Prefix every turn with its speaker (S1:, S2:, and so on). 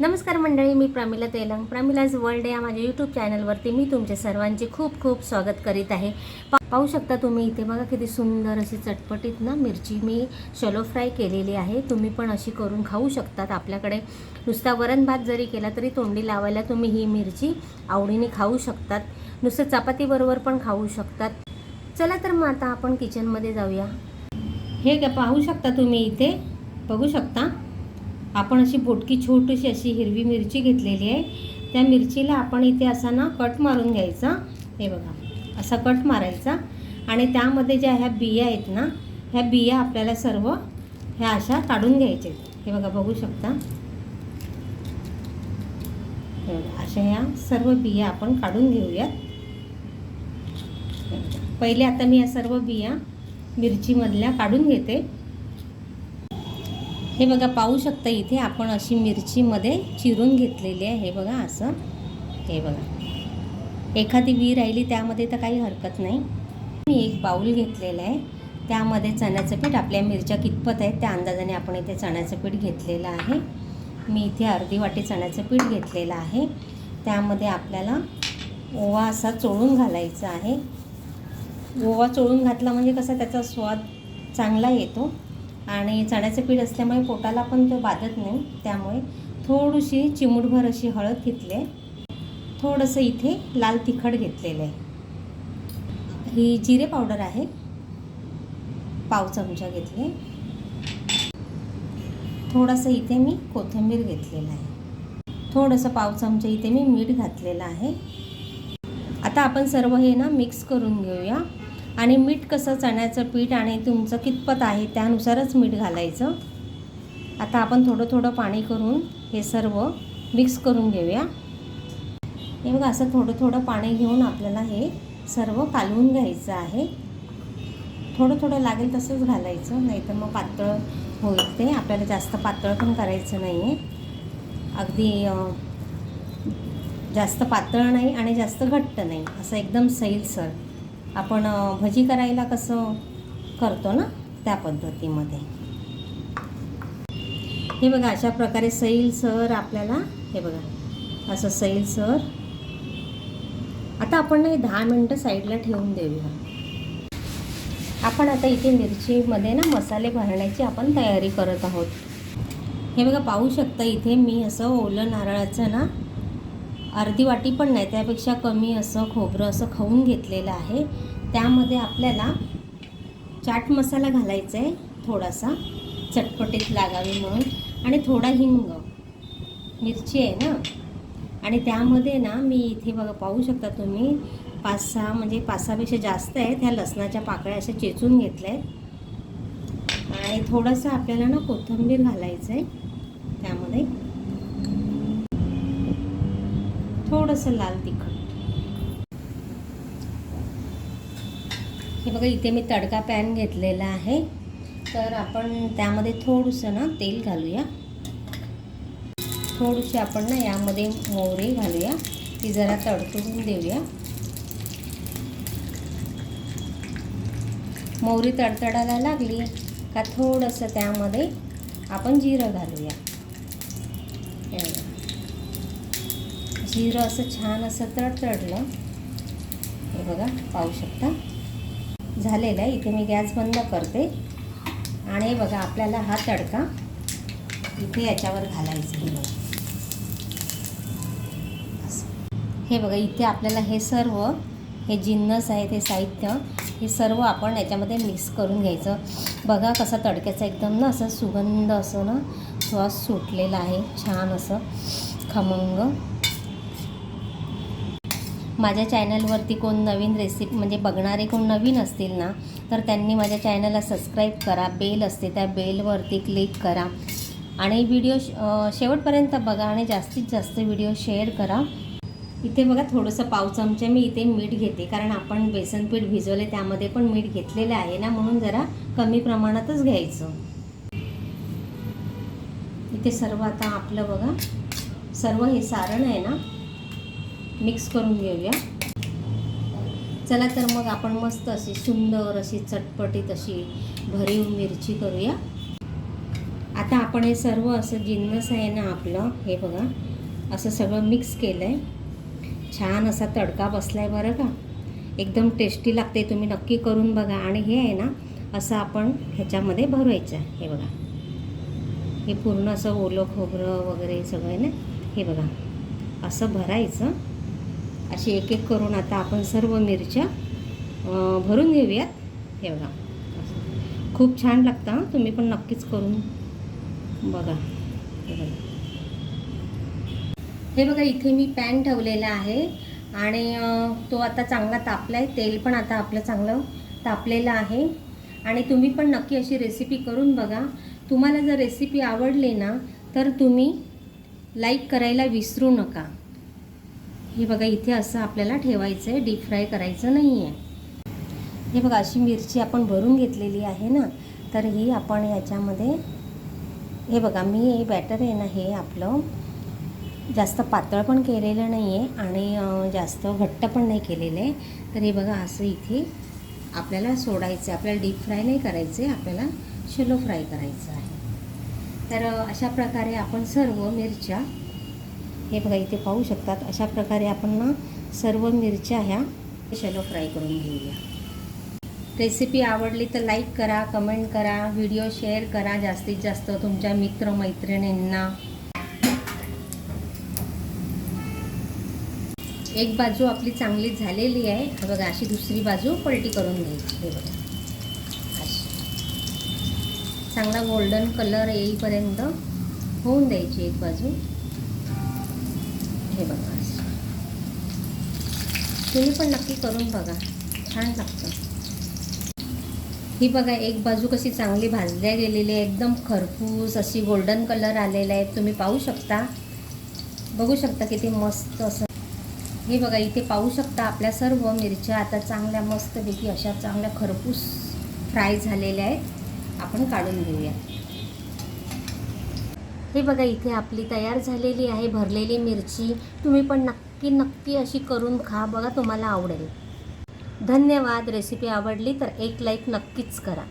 S1: नमस्कार मंडळी मी प्रमिला तेलंग. प्रमिलाज वर्ल्ड या माझ्या यूट्यूब चॅनलवरती मी तुमच्या सर्वांचे खूप खूप स्वागत करीत आहे. पा पाहू शकता तुम्ही इथे बघा किती सुंदर अशी चटपटीत ना मिरची मी शलो फ्राय केलेली आहे. तुम्ही पण अशी करून खाऊ शकतात आपल्याकडे. नुसता वरण भात जरी केला तरी तोंडी लावायला तुम्ही ही मिरची आवडीने खाऊ शकतात. नुसतं चपातीबरोबर पण खाऊ शकतात. चला तर मग आता आपण किचनमध्ये जाऊया. हे का पाहू शकता तुम्ही इथे? बघू शकता? आपण अशी बोटकी छोटीशी अशी हिरवी मिरची घेतलेली आहे. त्या मिरचीला आपण इथे असा ना कट मारून घ्यायचा. हे बघा असा कट मारायचा. आणि त्यामध्ये ज्या ह्या बिया आहेत ना ह्या बिया आपल्याला सर्व ह्या अशा काढून घ्यायच्या हे बघा बघू शकता. अशा ह्या सर्व बिया आपण काढून घेऊयात. पहिले आता मी या सर्व बिया मिरचीमधल्या काढून घेते. हे बघा पाहू शकता इथे आपण अशी मिरचीमध्ये चिरून घेतलेली आहे. हे बघा असं. हे बघा. एखादी वी राहिली त्यामध्ये तर काही हरकत नाही. मी एक बाऊल घेतलेलं आहे. त्यामध्ये चण्याचं पीठ आपल्या मिरच्या कितपत आहेत त्या अंदाजाने आपण इथे चण्याचं पीठ घेतलेलं आहे. मी इथे अर्धी वाटी चण्याचं पीठ घेतलेलं आहे. त्यामध्ये आपल्याला ओवा असा चोळून घालायचा आहे. ओवा चोळून घातला म्हणजे कसा त्याचा स्वाद चांगला येतो. आणि चण्याचं पीठ असल्यामुळे पोटाला पण तो बाधत नाही. त्यामुळे थोडीशी चिमूटभर अशी हळद घेतली आहे. थोडंसं इथे लाल तिखट घेतलेलं आहे. ही जिरे पावडर आहे. पाव चमचा घेतले थोडंसं इथे मी कोथिंबीर घेतलेलं आहे. थोडंसं पाव चमचा इथे मी मीठ घातलेलं आहे. आता आपण सर्व हे ना मिक्स करून घेऊया. आणि मीठ कसं चण्याचं पीठ आणि तुमचं कितपत आहे त्यानुसारच मीठ घालायचं. आता आपण थोडं थोडं पाणी करून हे सर्व मिक्स करून घेऊया. हे बघा असं थोडं थोडं पाणी घेऊन आपल्याला हे सर्व कालवून घ्यायचं आहे. थोडं थोडं लागेल तसंच घालायचं नाही तर मग पातळ होईल ते. आपल्याला जास्त पातळ पण करायचं नाही आहे अगदी जास्त पातळ नाही आणि जास्त घट्ट नाही. असं एकदम सैलसर. आपण भजी करायला कसं करतो ना त्या पद्धतीमध्ये. हे बघा अशा प्रकारे सैल सर आपल्याला हे बघा असं सैल सर. आता आपण ना हे दहा मिनटं साईडला ठेवून देऊया. आपण आता इथे मिरचीमध्ये ना मसाले भरण्याची आपण तयारी करत आहोत. हे बघा पाहू शकता इथे मी असं ओलं नारळाचं ना अर्धी वाटी पण नाही त्यापेक्षा कमी असं खोबरं असं खाऊन घेतलेलं आहे. त्यामध्ये आपल्याला चाट मसाला घालायचा आहे थोडासा चटपटीत लागावी म्हणून. आणि थोडा हिंग मिरची आहे ना? आणि त्यामध्ये ना मी इथे बघा पाहू शकता तुम्ही पाच सहा म्हणजे पाच सहापेक्षा जास्त आहेत. ह्या लसणाच्या पाकळ्या अशा चेचून घेतल्या आहेत. आणि थोडंसं आपल्याला ना कोथिंबीर घालायचं आहे त्यामध्ये. थोडंसं लाल तिखट. हे बघा इथे मी तडका पॅन घेतलेला आहे. तर आपण त्यामध्ये थोडंसं ना तेल घालूया. थोडीशी आपण ना यामध्ये मोहरी घालूया. ती जरा तडतडून देऊया. मोहरी तडतडायला लागली का थोडंसं त्यामध्ये आपण जिरं घालूया. जिरं असं छान असं तडतडलं. हे बघा पाहू शकता. झालेलं आहे. इथे मी गॅस बंद करते. आणि हे बघा आपल्याला हा तडका इथे याच्यावर घालायचं हे बघा हे बघा इथे आपल्याला हे सर्व हे जिन्नस आहे ते साहित्य हे सर्व आपण याच्यामध्ये मिक्स करून घ्यायचं. बघा कसा तडक्याचा एकदम ना असं सुगंध असं ना श्वास सुटलेला आहे. छान असं खमंग. माझ्या चॅनलवरती कोण नवीन रेसिपी म्हणजे बघणारे कोण नवीन असतील ना तर त्यांनी माझ्या चॅनलला सबस्क्राईब करा बेल असते त्या बेलवरती क्लिक करा. आणि व्हिडिओ श- शेवटपर्यंत बघा आणि जास्तीत जास्त व्हिडिओ शेअर करा. इथे बघा थोडंसं पाव चमचे मी इथे मीठ घेते कारण आपण बेसन पीठ भिजवले त्यामध्ये पण मीठ घेतलेलं आहे ना म्हणून जरा कमी प्रमाणातच घ्यायचं. इथे सर्व आता आपलं बघा सर्व हे सारण आहे ना मिक्स करून घेऊया. चला तर मग आपण मस्त अशी सुंदर अशी चटपटीत अशी भरीव मिरची करूया. आता आपण हे सर्व असं जिन्नस आहे ना आपलं हे बघा असं सगळं मिक्स केलं आहे छान असा तडका बसला आहे बरं का. एकदम टेस्टी लागते तुम्ही नक्की करून बघा. आणि हे आहे ना असं आपण ह्याच्यामध्ये भरवायचं हे बघा. हे पूर्ण असं ओलं खोबरं वगैरे सगळं आहे ना हे बघा. असं भरायचं. अशी एक एक करून आता आपण सर्व मिरच्या भरून घेऊयात. हे बघा. खूप छान लागतं तुम्ही पण नक्कीच करून बघा. हे बघा. इथे मी पॅन ठेवलेला आहे आणि तो आता चांगला तापला आहे तेल पण आता आपलं चांगलं तापलेलं आहे. आणि तुम्ही पण नक्की अशी रेसिपी करून बघा. तुम्हाला जर रेसिपी आवडली ना तर तुम्ही लाईक करायला विसरू नका. हे बघा इथे असं आपल्याला ठेवायचं आहे डीप फ्राय करायचं नाही आहे हे बघा अशी मिरची आपण भरून घेतलेली आहे ना तर ही आपण याच्यामध्ये हे बघा मी हे बॅटर आहे ना हे आपलं जास्त पातळ पण केलेलं नाही आहे आणि जास्त घट्ट पण नाही केलेलं. आहे तर हे बघा असं इथे आपल्याला सोडायचं आहे आपल्याला डीप फ्राय नाही करायचं आहे आपल्याला शेलो फ्राय करायचं आहे. तर अशा प्रकारे आपण सर्व मिरच्या हे बघा इथे पाहू शकतात. अशा प्रकारे आपण ना सर्व मिरच्या ह्या शॅलो फ्राय करून घेऊया. रेसिपी आवडली तर लाईक करा कमेंट करा व्हिडिओ शेअर करा. जास्तीत जास्त तुमच्या मित्रमैत्रिणींना. एक बाजू आपली चांगली झालेली आहे. हे बघा अशी दुसरी बाजू पलटी करून घ्यायची. हे बघा. अशी. चांगला गोल्डन कलर येईपर्यंत होऊन द्यायची एक बाजू. हे बघा. तुम्ही पण नक्की करून बघा. छान लागतं. ही बघा एक बाजू कशी चांगली भाजल्या गेलेली आहे. एकदम खरपूस अशी गोल्डन कलर आलेला आहे. तुम्ही पाहू शकता. बघू शकता किती मस्त असं. हे बघा इथे पाहू शकता आपल्या सर्व मिरच्या आता चांगल्या मस्तपैकी अशा चांगल्या खरपूस फ्राय झालेल्या आहेत. आपण काढून घेऊया. हे बघा इथे आपली तयार झालेली आहे भरलेली मिरची. तुम्ही पण नक्की नक्की अशी करून खा बघा तुम्हाला आवडेल. धन्यवाद. रेसिपी आवडली तर एक लाईक नक्कीच करा.